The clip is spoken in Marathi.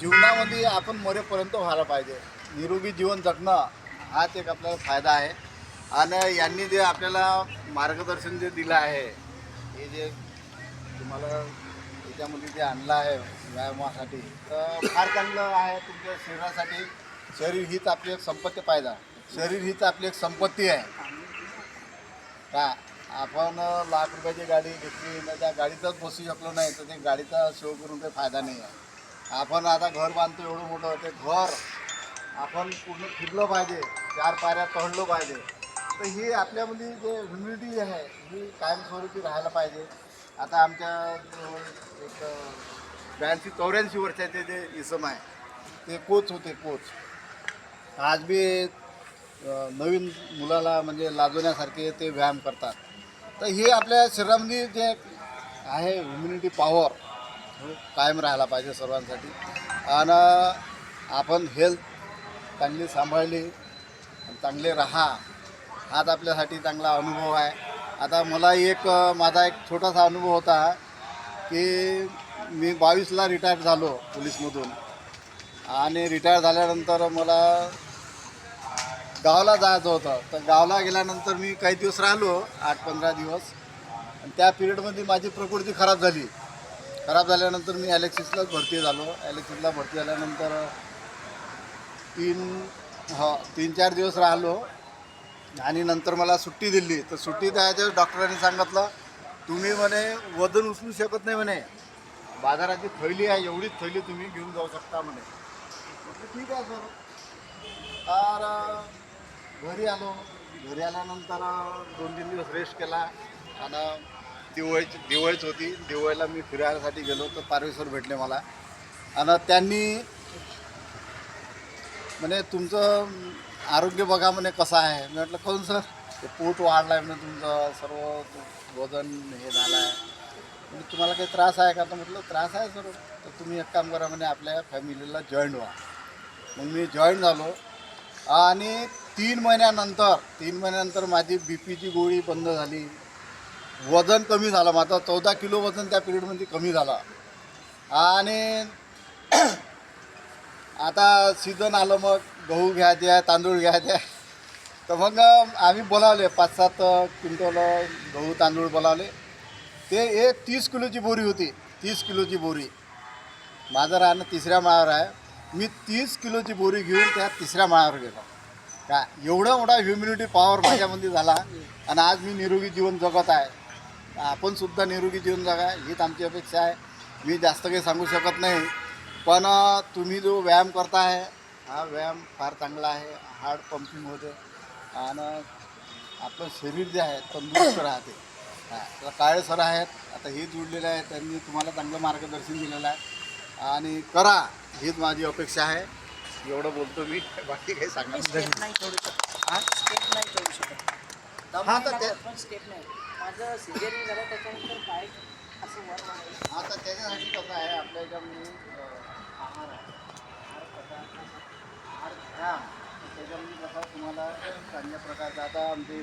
जीवनामध्ये आपण मरेपर्यंत व्हायला पाहिजे. निरोगी जीवन जगणं हाच एक आपल्याला फायदा आहे. आणि यांनी जे आपल्याला मार्गदर्शन जे दिलं आहे हे जे तुम्हाला याच्यामध्ये जे आणलं आहे व्यायामासाठी तर फार चांगलं आहे तुमच्या शरीरासाठी. शरीर हीच आपली एक संपत्ती पाहिजे. शरीर हीच आपली एक संपत्ती आहे. का? आपण लाख रुपयाची गाडी घेतली ना त्या गाडीतच बसू शकलो नाही तर ते गाडीचा शो करून काही फायदा नाही आहे. आपण आता घर बांधतो एवढं मोठं ते घर आपण पूर्ण फिरलं पाहिजे. चार पायऱ्या चढलो पाहिजे. तर ही आपल्यामध्ये जे ह्युमिडिटी आहे ही कायमस्वरूपी राहायला पाहिजे. आता आमच्या एक ब्याऐंशी चौऱ्याऐंशी वर्षाचे जे इसम आहे ते कोच होते कोच. आज बी नवीन मुलाला म्हणजे लाजवण्यासारखे ते व्यायाम करतात. तर हे आपल्या शरीरामध्ये जे आहे ह्युम्युनिटी पॉवर कायम राहायला पाहिजे सर्वांसाठी. आणि आपण हेल्थ चांगली सांभाळली आणि चांगले राहा हाच आपल्यासाठी चांगला अनुभव आहे. आता मला एक माझा एक छोटासा अनुभव होता की मी बावीसला रिटायर झालो पोलीसमधून. आणि रिटायर झाल्यानंतर मला गावाला जायचं होतं. तर गावाला गेल्यानंतर मी काही दिवस राहिलो आठ पंधरा दिवस. आणि त्या पिरियडमध्ये माझी प्रकृती खराब झाली. खराब झाल्यानंतर मी ॲलेक्सिसलाच भरती झालो. ॲलेक्सिसला भरती झाल्यानंतर तीन हा तीन चार दिवस राहिलो. आणि नंतर मला सुट्टी दिली. तर सुट्टी द्यायच्या डॉक्टरांनी सांगितलं तुम्ही म्हणे वजन उचलू शकत नाही म्हणे. बाजाराची थैली आहे एवढीच थैली तुम्ही घेऊन जाऊ शकता म्हणे. ठीक आहे सर. तर घरी आलो. घरी आल्यानंतर दोन तीन दिवस रेस्ट केला. आणि दिवाळीची दिवाळीच होती. दिवाळीला मी फिरायसाठी गेलो तर पारवेश्वर भेटले मला. आणि त्यांनी म्हणे तुमचं आरोग्य बघा म्हणे कसं आहे? मी म्हटलं करून सर? ते पोट वाढलं आहे म्हणे तुमचं. सर्व वजन हे झालं आहे म्हणजे तुम्हाला काही त्रास आहे का? तर म्हटलं त्रास आहे सर. तर तुम्ही एक काम करा म्हणे आपल्या फॅमिलीला जॉईन व्हा. मग मी जॉईन झालो. आणि तीन महिन्यानंतर तीन महिन्यानंतर माझी बी पीची गोळी बंद झाली. वजन कमी झालं माझं चौदा किलो वजन त्या पिरियडमध्ये कमी झालं. आणि आता सीझन आलं मग गहू घ्या आहे तांदूळ घ्या आहे तर मग आम्ही बोलावले पाच सात क्विंटल गहू तांदूळ बोलावले. ते एक तीस किलोची बोरी होती. तीस किलोची बोरी. माझं राहणं तिसऱ्या माळावर आहे. मी तीस किलोची बोरी घेऊन त्या तिसऱ्या माळावर गेलो. का एवढा मोठा ह्युम्युनिटी पॉवर माझ्यामध्ये झाला. आणि आज मी निरोगी जीवन जगत आहे. आपण सुद्धा निरोगी जीवन जगा हीच आमची अपेक्षा आहे. मी जास्त काही सांगू शकत नाही. पण तुम्ही जो व्यायाम करताय हा व्यायाम फार चांगला आहे. हार्ट पंपिंग होते. आणि आपलं शरीर जे आहे तंदुरुस्त राहते. हा काळे सर आहेत. आता हे जुडलेले आहेत. त्यांनी तुम्हाला चांगलं मार्गदर्शन दिलेलं आहे. आणि करा हीच माझी अपेक्षा आहे. एवढं बोलतो मी. बाकी काही दम हा, तर माझं सिझरिंग झालं त्याच्यानंतर काय असं वर वाढलं. आता त्याच्यासाठी कसं आहे आपल्या याच्यामध्ये आहार आहे आहार कसा आहार घ्या त्याच्यामध्ये कसं तुम्हाला चांगल्या प्रकारचा आता आमच्या